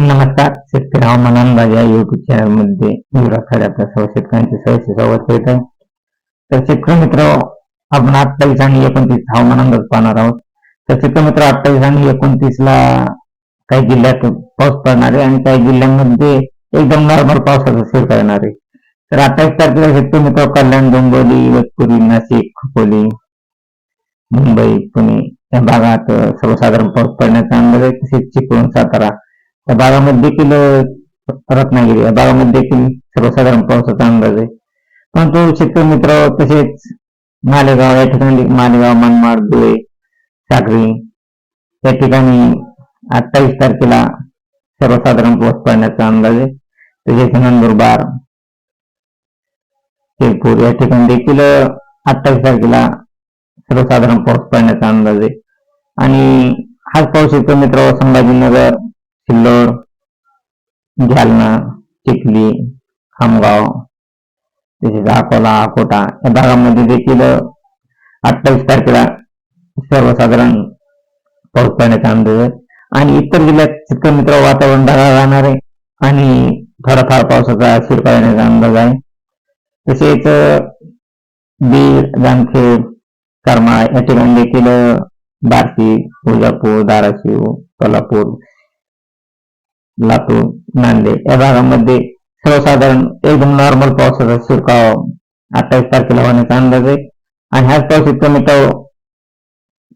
नमस्कार शेतकरी हवामान अंदाज या युट्यूब चॅनलमध्ये युवराखाडे आपल्या सर्व शेतकऱ्यांचे सहर्ष स्वागत करीत आहे. तर शेतकरी मित्र आपण अठ्ठावीस आणि एकोणतीस हवामान अंदाज पाहणार आहोत. तर शेतकरी मित्र अठ्ठावीस आणि एकोणतीस ला काही जिल्ह्यात पाऊस पडणार आहे आणि काही जिल्ह्यांमध्ये एकदम नॉर्मल पावसाचा शिरका करणार आहे. तर अठ्ठावीस तारखेला शेतकरी मित्र कल्याण डोंबिवली इगतपुरी नाशिक खोपोली मुंबई पुणे या भागात सर्वसाधारण पाऊस पडण्याचा अंदाज आहे. तसेच चिपळूण सातारा या भागामध्ये देखील रत्नागिरी या भागामध्ये देखील सर्वसाधारण पावसाचा अंदाज आहे. परंतु शेतकरी मित्र तसेच मालेगाव या ठिकाणी मालेगाव मनमाड धुळे सागरी या ठिकाणी अठ्ठावीस तारखेला सर्वसाधारण पाऊस पडण्याचा अंदाज आहे. तसेच नंदुरबार शिरपूर या ठिकाणी देखील अठ्ठावीस तारखेला सर्वसाधारण पाऊस पडण्याचा अंदाज आहे. आणि हाच पाऊस शेतकरी मित्र संभाजीनगर सिल्लोड जालना चिखली खामगाव तसेच अकोला अकोटा या भागामध्ये देखील अठ्ठावीस तारखेला सर्वसाधारण पाऊस पडण्याचा अंदाज आहे. आणि इतर जिल्ह्यात शेतकरी मित्र वातावरण ढगाळ राहणार आहे आणि थोडाफार पावसाचा शिरकाव येण्याचा अंदाज आहे. तसेच बीड जामखेड करमाळ या ठिकाणी देखील बार्शी तुळजापूर धाराशिव कोल्हापूर लातूर नांदे या भागामध्ये सर्वसाधारण एकदम नॉर्मल पावसाचा शिरकाव अठ्ठावीस तारखेला होण्याचा अंदाज आहे. आणि हाच पाऊस इतका मित्र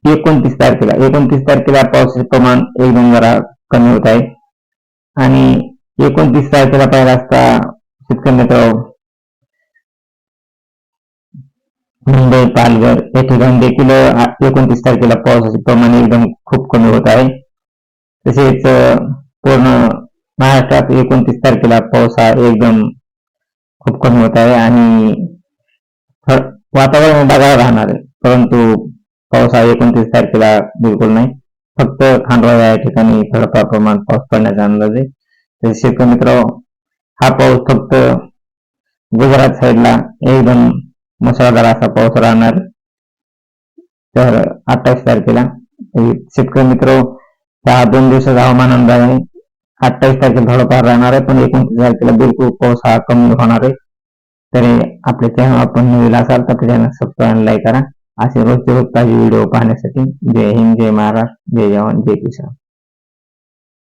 एकोणतीस तारखेला एकोणतीस तारखेला पावसाचे प्रमाण एकदम जरा कमी होत आहे. आणि एकोणतीस तारखेला पाहिला असता शेतकरी मित्र मुंबई पालघर या ठिकाणी देखील एकोणतीस तारखेला पावसाचे प्रमाण एकदम खूप कमी होत आहे. तसेच पूर्ण महाराष्ट्रात एकोणतीस तारखेला पाऊस हा एकदम खूप कमी होत आहे आणि वातावरण ढगाळ राहणार आहे. परंतु पाऊस हा एकोणतीस तारखेला बिलकुल नाही. फक्त खांडवा या ठिकाणी थोडंफार प्रमाण पाऊस पडण्याचा अंदाज आहे. तर शेतकरी मित्र हा पाऊस फक्त गुजरात साईडला एकदम मुसळधार असा पाऊस राहणार. तर अठ्ठावीस तारखेला. शेतकरी मित्र हा दोन दिवसाचा हवामान अंदाज आहे. अठ्ठावीस तारखेला थोडंफार राहणार आहे पण एकोणतीस तारखेला बिलकुल पाऊस हा कमी होणार आहे. तर आपले चॅनल आपण नवीन असाल तर आपल्या चॅनल सबस्क्राईब लाईक करा. असे रोजचे रोज ताजे व्हिडिओ पाहण्यासाठी जय हिंद जय महाराष्ट्र जय जवान जय किसान.